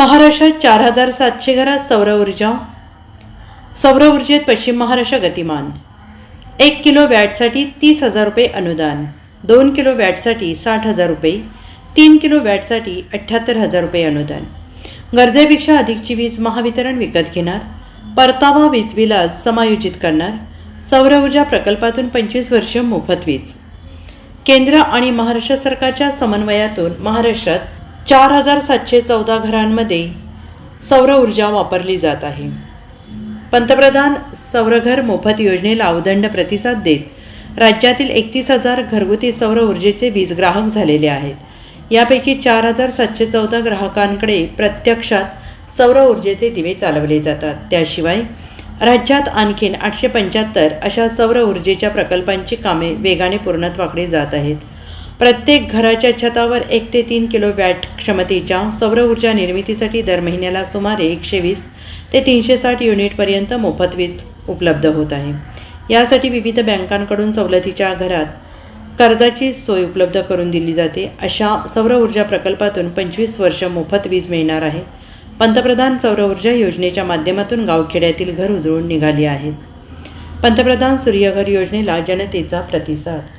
महाराष्ट्रात चार हजार सातशे घरात सौर ऊर्जा. सौर ऊर्जेत पश्चिम महाराष्ट्र गतिमान. एक किलो वॅटसाठी तीस हजार रुपये अनुदान. दोन किलो वॅटसाठी साठ हजार रुपये. तीन किलो वॅटसाठी अठ्ठ्याहत्तर हजार रुपये अनुदान. गरजेपेक्षा अधिकची वीज महावितरण विकत घेणार. परतावा वीज बिलास समायोजित करणार. सौर ऊर्जा प्रकल्पातून पंचवीस वर्ष मोफत वीज. केंद्र आणि महाराष्ट्र सरकारच्या समन्वयातून महाराष्ट्रात चार हजार सातशे चौदा घरांमध्ये सौर ऊर्जा वापरली जात आहे. पंतप्रधान सौरघर मोफत योजनेला उदंड प्रतिसाद देत राज्यातील एकतीस हजार घरगुती सौर ऊर्जेचे वीज ग्राहक झालेले आहेत. यापैकी चार हजार सातशे चौदा ग्राहकांकडे प्रत्यक्षात सौर ऊर्जेचे दिवे चालवले जातात. त्याशिवाय राज्यात आणखीन आठशे पंच्याहत्तर अशा सौर ऊर्जेच्या प्रकल्पांची कामे वेगाने पूर्णत्वाकडे जात आहेत. प्रत्येक घराच्या छतावर एक ते तीन किलो वॅट क्षमतेच्या सौर ऊर्जा निर्मितीसाठी दर महिन्याला सुमारे एकशे वीस ते तीनशे साठ युनिटपर्यंत मोफत वीज उपलब्ध होत आहे. यासाठी विविध बँकांकडून सवलतीच्या घरात कर्जाची सोय उपलब्ध करून दिली जाते. अशा सौर ऊर्जा प्रकल्पातून पंचवीस वर्ष मोफत वीज मिळणार आहे. पंतप्रधान सौर ऊर्जा योजनेच्या माध्यमातून गावखेड्यातील घर उजळून निघाली आहेत पंतप्रधान सूर्यघर योजनेला जनतेचा प्रतिसाद